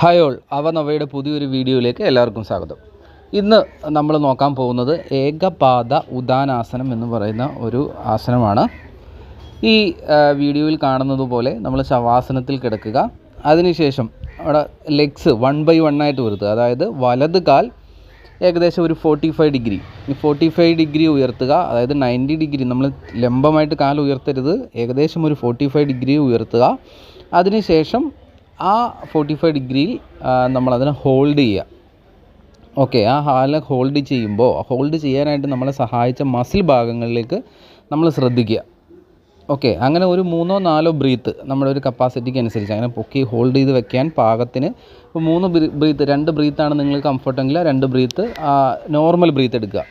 Hi all. അവ പുതിയൊരു വീഡിയോയിലേക്ക് എല്ലാവർക്കും സ്വാഗതം. ഇന്ന് നമ്മൾ നോക്കാൻ പോകുന്നത് ഏകപാദ ഉദാനാസനം എന്ന് പറയുന്ന ഒരു ആസനമാണ്. ഈ വീഡിയോയിൽ കാണുന്നത് പോലെ നമ്മൾ ശവാസനത്തിൽ കിടക്കുക. അതിനുശേഷം അവിടെ ലെഗ്സ് വൺ ബൈ വൺ ആയിട്ട് വരുത്തുക അതായത് വലത് കാൽ ഏകദേശം ഒരു ഫോർട്ടി ഫൈവ് ഡിഗ്രി ഈ ഫോർട്ടി ഫൈവ് ഡിഗ്രി ഉയർത്തുക അതായത് നയന്റി ഡിഗ്രി നമ്മൾ ലംബമായിട്ട് കാൽ ഉയർത്തരുത്. ഏകദേശം ഒരു ഫോർട്ടി ഫൈവ് ഡിഗ്രി ഉയർത്തുക. അതിനുശേഷം ആ ഫോർട്ടി ഫൈവ് ഡിഗ്രിയിൽ നമ്മളതിനെ ഹോൾഡ് ചെയ്യുക ഓക്കെ ആ ഹാലിനെ ഹോൾഡ് ചെയ്യുമ്പോൾ ഹോൾഡ് ചെയ്യാനായിട്ട് നമ്മളെ സഹായിച്ച മസിൽ ഭാഗങ്ങളിലേക്ക് നമ്മൾ ശ്രദ്ധിക്കുക. ഓക്കെ അങ്ങനെ ഒരു മൂന്നോ നാലോ ബ്രീത്ത് നമ്മുടെ ഒരു കപ്പാസിറ്റിക്ക് അനുസരിച്ച് അങ്ങനെ പൊക്കി ഹോൾഡ് ചെയ്ത് വെക്കാൻ പാകത്തിന് ഇപ്പോൾ മൂന്ന് ബ്രീത്ത് രണ്ട് ബ്രീത്താണ് നിങ്ങൾ കംഫർട്ടെങ്കിൽ രണ്ട് ബ്രീത്ത് നോർമൽ ബ്രീത്ത് എടുക്കുക.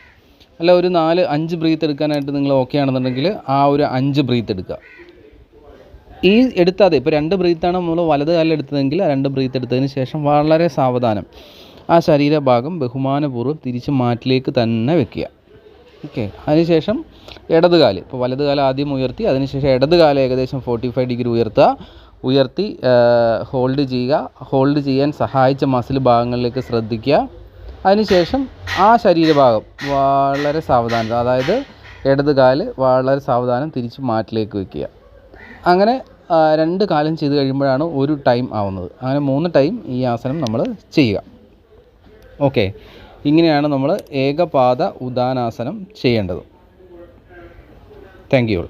അല്ല ഒരു നാല് അഞ്ച് ബ്രീത്ത് എടുക്കാനായിട്ട് നിങ്ങൾ ഓക്കെ ആണെന്നുണ്ടെങ്കിൽ ആ ഒരു അഞ്ച് ബ്രീത്ത് എടുക്കുക. ഈ എടുത്താതെ ഇപ്പോൾ രണ്ട് ബ്രീത്താണ് നമ്മൾ വലത് കാലിൽ എടുത്തതെങ്കിൽ ആ രണ്ട് ബ്രീത്ത് എടുത്തതിന് ശേഷം വളരെ സാവധാനം ആ ശരീരഭാഗം ബഹുമാനപൂർവം തിരിച്ച് മാറ്റിലേക്ക് തന്നെ വെക്കുക. ഓക്കെ അതിനുശേഷം ഇടത് കാൽ ഇപ്പോൾ വലത് കാൽ ആദ്യം ഉയർത്തി അതിനുശേഷം ഇടത് കാൽ ഏകദേശം ഫോർട്ടി ഫൈവ് ഡിഗ്രി ഉയർത്തുക. ഉയർത്തി ഹോൾഡ് ചെയ്യുക. ഹോൾഡ് ചെയ്യാൻ സഹായിച്ച മസിൽ ഭാഗങ്ങളിലേക്ക് ശ്രദ്ധിക്കുക. അതിനുശേഷം ആ ശരീരഭാഗം വളരെ സാവധാനം അതായത് ഇടത് കാൽ വളരെ സാവധാനം തിരിച്ച് മാറ്റിലേക്ക് വെക്കുക. അങ്ങനെ രണ്ട് കാലം ചെയ്ത് കഴിയുമ്പോഴാണ് ഒരു ടൈം ആവുന്നത്. അങ്ങനെ മൂന്ന് ടൈം ഈ ആസനം നമ്മൾ ചെയ്യുക. ഓക്കെ. ഇങ്ങനെയാണ് നമ്മൾ ഏകപാദ ഉദാനാസനം ചെയ്യേണ്ടത്. Thank you.